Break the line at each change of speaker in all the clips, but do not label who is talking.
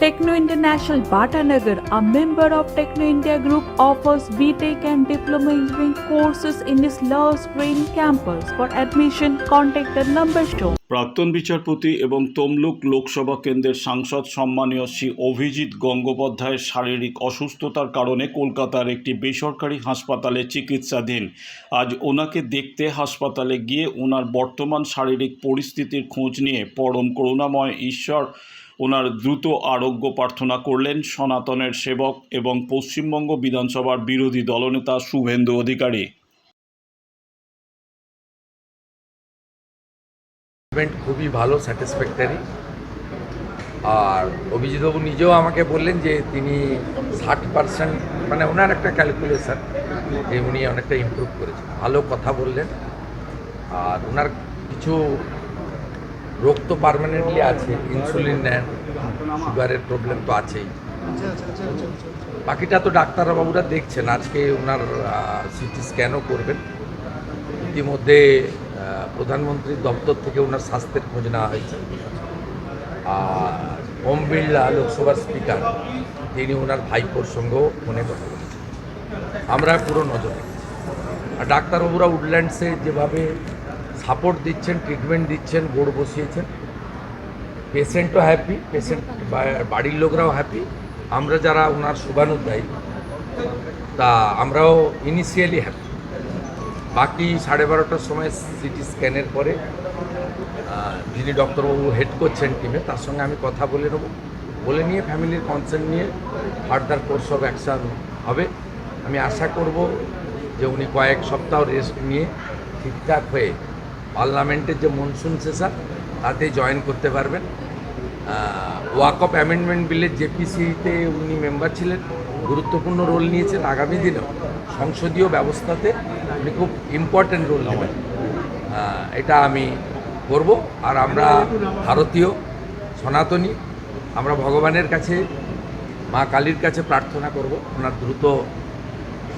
Techno International Bhatanagar, a member of Techno India Group, offers BTEC and Diploma Engineering courses in its Love Green campus. For admission, contact the number shown.
প্রাক্তন বিচারপতি এবং তমলুক লোকসভা কেন্দ্রের সাংসদ সম্মানীয় শ্রী অভিজিৎ গঙ্গোপাধ্যায়ের শারীরিক অসুস্থতার কারণে কলকাতার একটি বেসরকারি হাসপাতালে চিকিৎসাধীন আজ ওনাকে দেখতে হাসপাতালে গিয়ে ওনার বর্তমান শারীরিক পরিস্থিতির খোঁজ নিয়ে পরম করুণাময় ঈশ্বর ওনার দ্রুত আরোগ্য প্রার্থনা করলেন সনাতনের সেবক এবং পশ্চিমবঙ্গ বিধানসভার বিরোধী দলনেতা শুভেন্দু অধিকারী।
খুবই ভালো স্যাটিসফ্যাক্টরি আর অভিজিৎবাবু নিজেও আমাকে বললেন যে তিনি ষাট পার্সেন্ট মানে ওনার একটা ক্যালকুলেশন যে উনি অনেকটা ইমপ্রুভ করেছেন। ভালো কথা বললেন। আর ওনার কিছু রোগ তো পারমানেন্টলি আছে ইনসুলিন নেন সুগারের প্রবলেম তো আছেই। বাকিটা তো ডাক্তারবাবুরা দেখছেন, আজকে ওনার সিটি স্ক্যানও করবেন। ইতিমধ্যে প্রধানমন্ত্রীর দপ্তর থেকে ওনার স্বাস্থ্যের খোঁজ নেওয়া হয়েছে। আর ওম বিড়লা লোকসভার স্পিকার, তিনি ওনার ভাইপোর সঙ্গেও ফোনে কথা বলেছেন। আমরা পুরো নজর। আর ডাক্তারবাবুরা উডল্যান্ডসে যেভাবে সাপোর্ট দিচ্ছেন ট্রিটমেন্ট দিচ্ছেন বোর্ড বসিয়েছেন। পেশেন্টও হ্যাপি পেশেন্ট বাড়ির লোকরাও হ্যাপি আমরা যারা ওনার শুভানুধ্যায়ী, তা আমরাও ইনিশিয়ালি হ্যাপি বাকি সাড়ে বারোটার সময় সিটি স্ক্যানের পরে যিনি ডক্টরবাবু হেড করছেন টিমে তার সঙ্গে আমি কথা বলে নেব। বলে নিয়ে ফ্যামিলির কনসার্ন নিয়ে ফার্দার কোর্স অফ অ্যাকশান হবে। আমি আশা করব যে উনি কয়েক সপ্তাহ রেস্ট নিয়ে ঠিকঠাক হয়ে পার্লামেন্টের যে মনসুন সেশন, তাতে জয়েন করতে পারবেন। ওয়াক অফ অ্যামেন্ডমেন্ট বিলের জেপিসিতে উনি মেম্বার ছিলেন, গুরুত্বপূর্ণ রোল নিয়েছেন। আগামী দিনেও সংসদীয় ব্যবস্থাতে উনি খুব ইম্পর্ট্যান্ট রোল নেবেন। এটা আমি করব। আর আমরা ভারতীয়, সনাতনী, আমরা ভগবানের কাছে, মা কালীর কাছে প্রার্থনা করব। ওনার দ্রুত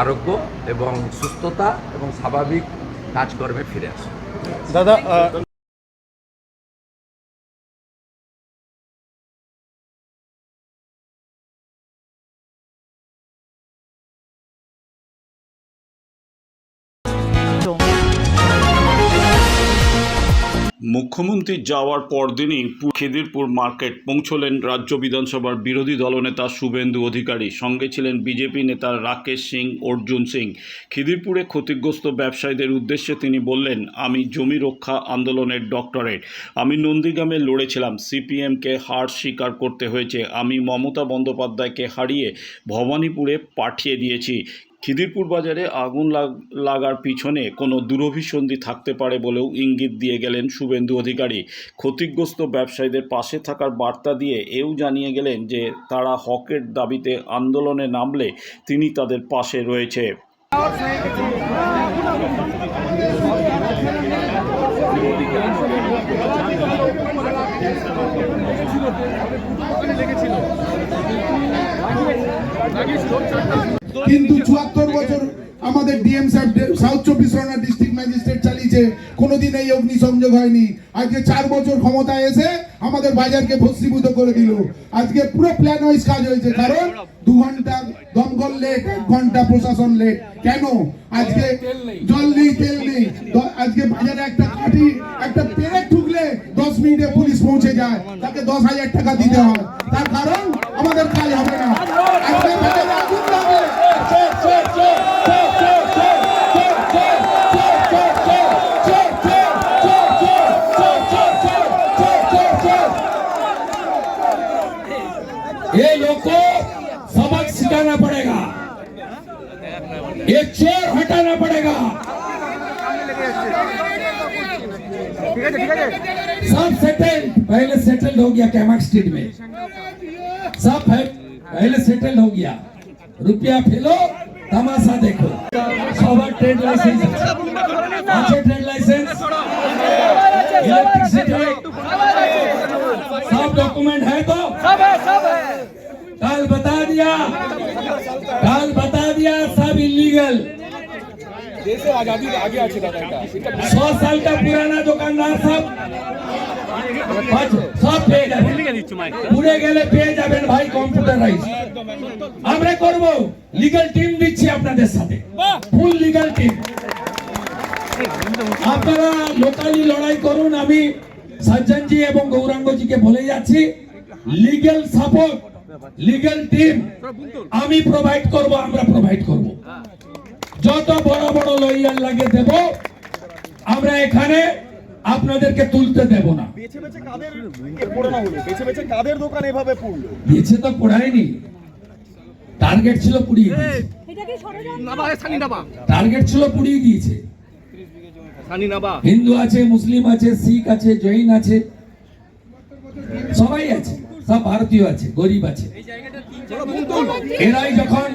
আরোগ্য এবং সুস্থতা এবং স্বাভাবিক কাজকর্মে ফিরে আসে
দাদা
মুখ্যমন্ত্রী যাওয়ার পরদিনই খিদিরপুর মার্কেট পৌঁছলেন রাজ্য বিধানসভার বিরোধী দলনেতা শুভেন্দু অধিকারী। সঙ্গে ছিলেন বিজেপি নেতা রাকেশ সিং, অর্জুন সিং। খিদিরপুরে ক্ষতিগ্রস্ত ব্যবসায়ীদের উদ্দেশ্যে তিনি বললেন, আমি জমি রক্ষা আন্দোলনের ডক্টরেট। আমি নন্দীগ্রামে লড়েছিলাম। সিপিএমকে হার স্বীকার করতে হয়েছে। আমি মমতা বন্দ্যোপাধ্যায়কে হারিয়ে ভবানীপুরে পাঠিয়ে দিয়েছি। খিদিরপুর বাজারে আগুন লাগার পিছনে কোনো দুরভিসন্ধি থাকতে পারে বলেও ইঙ্গিত দিয়ে গেলেন শুভেন্দু অধিকারী। ক্ষতিগ্রস্ত ব্যবসায়ীদের পাশে থাকার বার্তা দিয়ে এও জানিয়ে গেলেন যে তারা হকের দাবিতে আন্দোলনে নামলে তিনি তাদের পাশে রয়েছে।
কিন্তু চুয়াত্তর বছর আমাদের ডিএম সাহেব সাউথ চব্বিশ পরগনা ডিস্ট্রিক্ট ম্যাজিস্ট্রেট চালিয়েছে। কোনোদিন এই অগ্নিসংযোগ হয়নি। আজকে চার বছর ক্ষমতায় এসে আমাদের বাজারকে ভস্মীভূত করে দিল। আজকে পুরো প্ল্যান ওয়াইজ কাজ হয়েছে। কারণ দু ঘণ্টা দমকল লেট এক ঘণ্টা প্রশাসন লেট কেন? আজকে জল নেই, তেল নেই। আজকে বাজারে একটা কাঠি, একটা পেরেক ঠুকলে দশ মিনিটে পুলিশ পৌঁছে যায়। তাকে দশ হাজার টাকা দিতে হয়। তার কারণ আমাদের
ये चोर हटाना पड़ेगा। सब सेटल पहले सेटल हो गया कैमक स्ट्रीट में। सब है पहले सेटल हो गया। रुपया फेलो तमाशा देखो। सबर ट्रेड लाइसेंस अच्छे ट्रेड लाइसेंस इलेक्ट्रिसिटी सब डॉक्यूमेंट है तो? कल बता दिया। कल बता
আমরা করব। লিগ্যাল টিম দিচ্ছি আপনাদের সাথে। ফুল লিগ্যাল টিম আপনারা লোকালি লড়াই করুন আমি সজ্জনজি এবং গৌরাঙ্গজিকে বলে যাচ্ছি। লিগ্যাল সাপোর্ট লিগ্যাল টিম আমি প্রোভাইড করব আমরা প্রোভাইড করব। যত বড় বড় লয়ার লাগে দেব আমরা এখানে আপনাদেরকে তুলতে দেব না।
বেছে
তো পড়ায়নি। টার্গেট ছিল পুড়িয়ে টার্গেট ছিল পুড়িয়ে দিয়েছে। হিন্দু আছে মুসলিম আছে শিখ আছে জৈন আছে সবাই আছে। সব ভারতীয় আছে, গরিব আছে। এরাই যখন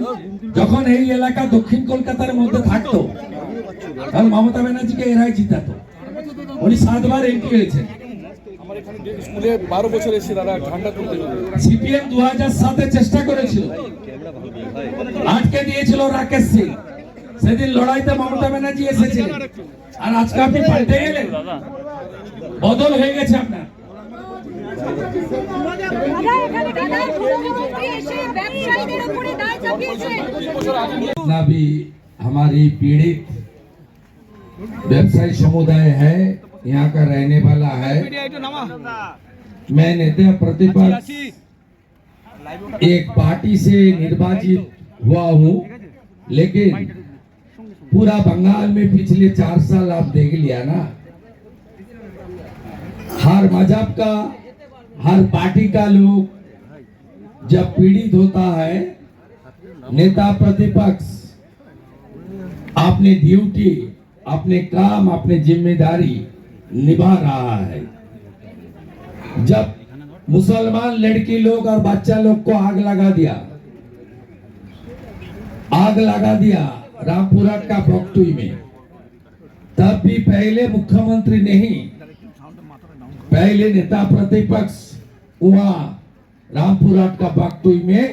যখন এই এলাকা দক্ষিণ কলকাতার মধ্যে থাকতো তখন মমতা ব্যানার্জিকে এরাই জিতাতো। উনি সাতবার এমপি হয়েছেন।
বারো বছর এসে দাদা
সিপিএম দু হাজার সাতে চেষ্টা করেছিল। আটকে রাকেশ সিং। সেদিন লড়াইতে মমতা আর আজকে আপনি বদল হয়ে গেছে আপনার। जितना भी हमारी पीड़ित व्यवसायी समुदाय है, यहाँ का रहने वाला है। मैं नेता प्रतिपक्ष एक पार्टी से निर्वाचित हुआ हूँ, लेकिन पूरा बंगाल में पिछले चार साल आप देख लिया ना। हर मज़हब का हर पार्टी का लोग जब पीड़ित होता है, नेता प्रतिपक्ष अपने ड्यूटी अपने काम अपने ज़िम्मेदारी निभा रहा है। जब मुसलमान लड़की लोग और बच्चा लोग को आग लगा दिया, आग लगा दिया रामपुरा का बख्तुई में, तब भी पहले मुख्यमंत्री नहीं, पहले नेता प्रतिपक्ष वहां रामपुरट का बख्तुई में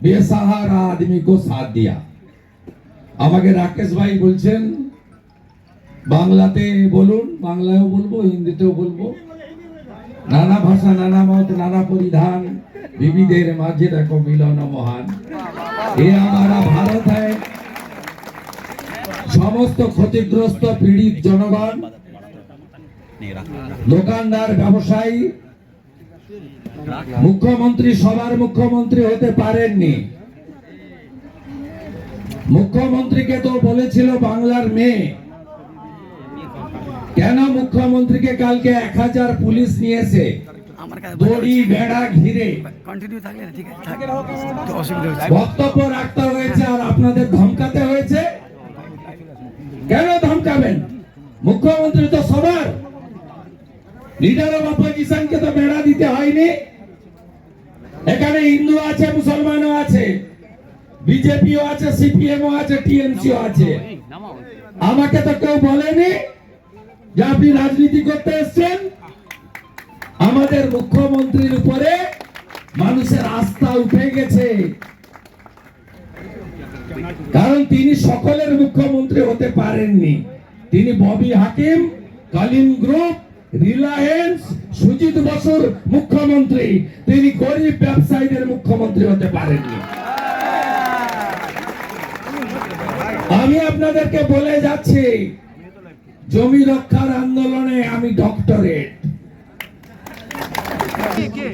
বেসাহারা আদমিকে সাথ দিয়া আমাকে রাকেশ ভাই বলছেন বাংলাতে বলুন বাংলায়ও বলবো হিন্দিতেও বলবো নানা ভাষা নানা মত নানা পরিধান বিবিধের মাঝে দেখো মিলন মহান এ আমারা ভারত হ্যায় সমস্ত ক্ষতিগ্রস্ত পীড়িত জনগণ দোকানদার ব্যবসায়ী মুখ্যমন্ত্রী সবার মুখ্যমন্ত্রী হতে পারেননি। মুখ্যমন্ত্রীকে তো বলেছিল বাংলার মেয়ে। কেন মুখ্যমন্ত্রীকে কালকে এক হাজার পুলিশ নিয়েছে? দড়ি বেড়া ঘিরে। বক্তব্য রাখতে হয়েছে আর আপনাদের ধমকাতে হয়েছে? কেন ধমকাবেন? মুখ্যমন্ত্রী তো সবার। লিডার অফ অপোজিশনকে তো বেড়া দিতে হয়নি। এখানে হিন্দু আছে, মুসলমানও আছে, বিজেপিও আছে, সিপিএমও আছে, টিএমসিও আছে। আমাকে তো কেউ বলেনি যে আপনি রাজনীতি করতে এসছেন। আমাদের মুখ্যমন্ত্রীর উপরে মানুষের আস্থা উঠে গেছে। কারণ তিনি সকলের মুখ্যমন্ত্রী হতে পারেননি। তিনি ববি হাকিম, কালিম গ্রুপ রিলায়েন্স সুজিত বসুর মুখ্যমন্ত্রী তিনি গরিব ব্যবসায়ীদের মুখ্যমন্ত্রী হতে পারেননি আমি আপনাদেরকে বলে যাচ্ছি জমি রক্ষার আন্দোলনে আমি ডক্টরেট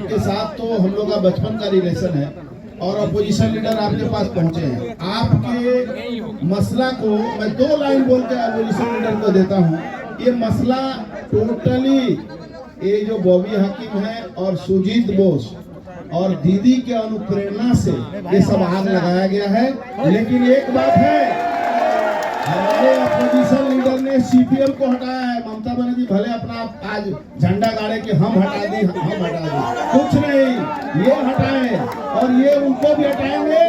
के साथ तो हम लोग का बचपन का रिलेशन है और अपोजिशन लीडर आपके पास पहुंचे हैं आपके मसला को मैं दो लाइन बोल के अपोजिशन लीडर को देता हूं ये मसला टोटली ये जो बॉबी हकीम है और सुजीत बोस और दीदी के अनुप्रेरणा से ये सब आग लगाया गया है। लेकिन एक बात है, हमारे अपोजिशन लीडर ने सीपीएम को हटाया है। ममता बनर्जी, भले अपना आज झंडा गाड़े कि हम हटा दी, हम हटा दी। कुछ नहीं, ये हटाए और ये उनको भी हटाएँगे।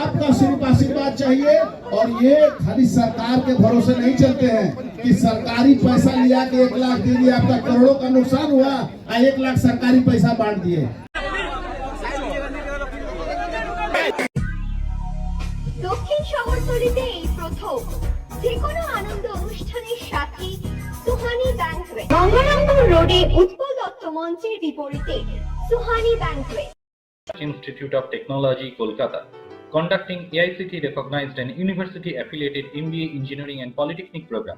आपका सिर्फ़ आशीर्वाद चाहिए और ये खाली सरकार के भरोसे नहीं चलते हैं। कि सरकारी पैसा लिया के एक लाख दे दिया आपका करोड़ों का नुकसान हुआ और एक लाख सरकारी पैसा बांट दिए
দক্ষিণ শহরতলিতে এই প্রথম যে কোনো আনন্দ অনুষ্ঠানের সাথে সুহানি ব্যাংক গঙ্গারামপুর রোডে উৎপল দত্ত মঞ্চের বিপরীতে Suhani banquet
Institute of Technology, Kolkata, conducting AICT recognized and university affiliated MBA Engineering and Polytechnic program.